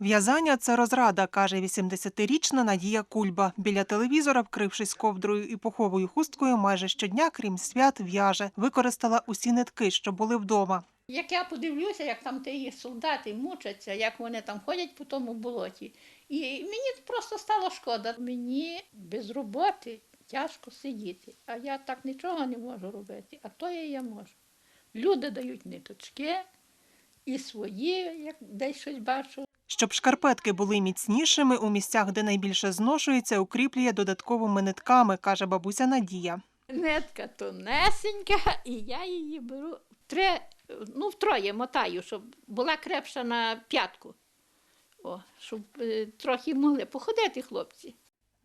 В'язання це розрада, каже 80-річна Надія Кульба. Біля телевізора, вкрившись ковдрою і пуховою хусткою, майже щодня, крім свят, в'яже. Використала усі нитки, що були вдома. Як я подивлюся, як там ті солдати мучаться, як вони там ходять по тому болоті. І мені просто стало шкода. Мені без роботи тяжко сидіти, а я так нічого не можу робити, а то я, можу. Люди дають ниточки і свої, як десь щось бачу. Щоб шкарпетки були міцнішими, у місцях, де найбільше зношується, укріплює додатковими нитками, каже бабуся Надія. Нитка тонесенька, і я її беру три, ну, втроє мотаю, щоб була крепша на п'ятку. О, щоб е, трохи могли походити хлопці.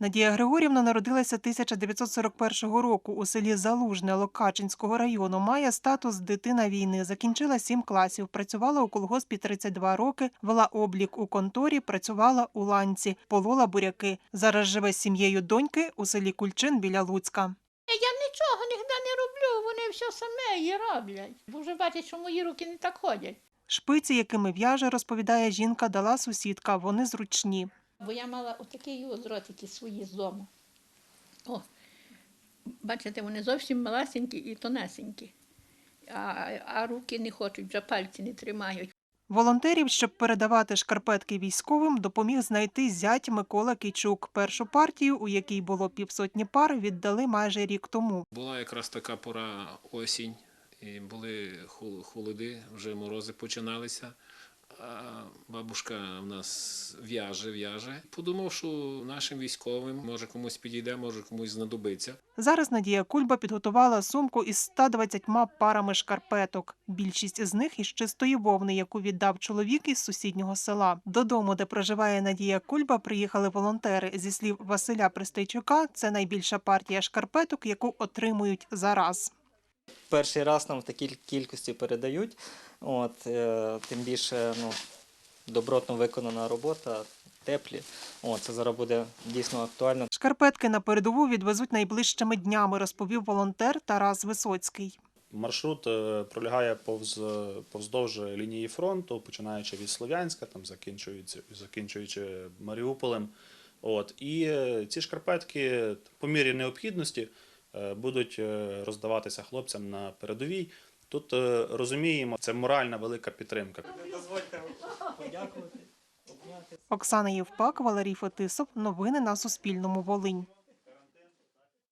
Надія Григорівна народилася 1941 року у селі Залужне Локачинського району. Має статус дитина війни. Закінчила сім класів. Працювала у колгоспі 32 роки, вела облік у конторі, працювала у ланці, полола буряки. Зараз живе з сім'єю доньки у селі Кульчин біля Луцька. Я нічого ніде не роблю, вони все саме і роблять. Бо вже бачать, що мої руки не так ходять. Шпиці, якими в'яже, розповідає жінка, дала сусідка. Вони зручні. Бо я мала отакі ось ротики свої з дому. О, бачите, вони зовсім малесенькі і тонесенькі. А, а руки не хочуть, вже пальці не тримають. Волонтерів, щоб передавати шкарпетки військовим, допоміг знайти зять Микола Кійчук. Першу партію, у якій було півсотні пар, віддали майже рік тому. Була якраз така пора осінь, і були холоди, вже морози починалися. А бабушка в нас в'яже, в'яже. Подумав, що нашим військовим може комусь підійде, може комусь знадобиться. Зараз Надія Кульба підготувала сумку із 120 парами шкарпеток. Більшість з них із чистої вовни, яку віддав чоловік із сусіднього села. Додому, де проживає Надія Кульба, приїхали волонтери. Зі слів Василя Пристайчука, це найбільша партія шкарпеток, яку отримують зараз. Перший раз нам в такій кількості передають. От, е, тим більше ну, добротно виконана робота, теплі. От, це зараз буде дійсно актуально. Шкарпетки на передову відвезуть найближчими днями, розповів волонтер Тарас Висоцький. Маршрут е, пролягає повз, повздовж лінії фронту, починаючи від Слов'янська, там закінчуючи, закінчуючи Маріуполем. От, і е, ці шкарпетки по мірі необхідності будуть е, роздаватися хлопцям на передовій. Тут е, розуміємо, це моральна велика підтримка. Дозвольте подякувати. Оксана Євпак, Валерій Фетисов. Новини на Суспільному. Волинь.